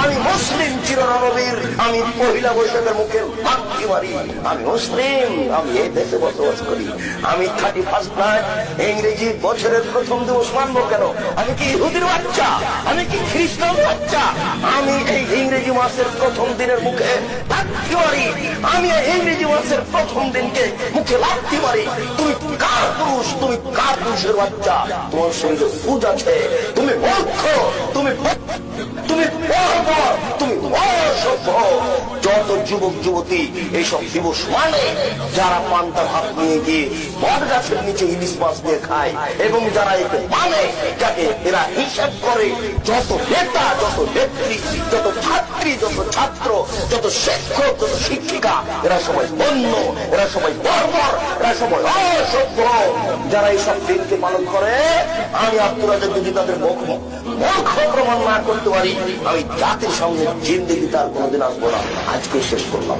আমি মুসলিম চিরনবীর, আমি পহিলা বৈশাখের মুখে মাতৃ মারি আমি মুসলিম, আমি এই দেশে বসবাস করি। আমি থার্টি ফার্স্ট নাইট, ইংরেজি বছরের প্রথম দিবস মানবো কেন? আমি কি ইহুদির বাচ্চা? আমি কি খ্রিস্টান বাচ্চা? আমি এই ইংরেজি মাসের প্রথম দিনের মুখে লাথি মারি আমি এই ইংরেজি মাসের প্রথম দিনকে মুখে লাথি মারি তুমি কার পুরুষ? তুমি কার পুরুষের বাচ্চা? তোমার শরীরে পুজ আছে, তুমি মূর্খ, তুমি তুমি যত যুবক, যুবতী এইসব দিবস মানে যারা পান্তা ভাত নিয়ে গিয়ে বট গাছের নিচে ইলিশ মাছ দিয়ে খায় এবং যারা একে মানে যাকে এরা হিসাব করে যত নেতা, যত নেত্রী, যত ছাত্রী, যত ছাত্র, যত শিক্ষক, যত শিক্ষিকা, এরা সবাই অন্য, এরা সবাই বর্বর এরা সবাই অসভ্য। যারা এইসব দিনকে পালন করে, আমি আব্দুল যদি তাদের মুখ মূর্খ প্রমাণ না করতে পারি, আমি জাতির সঙ্গে জিন্দিগি তার কোনোদিন আসব না। আজকে শেষ করলাম।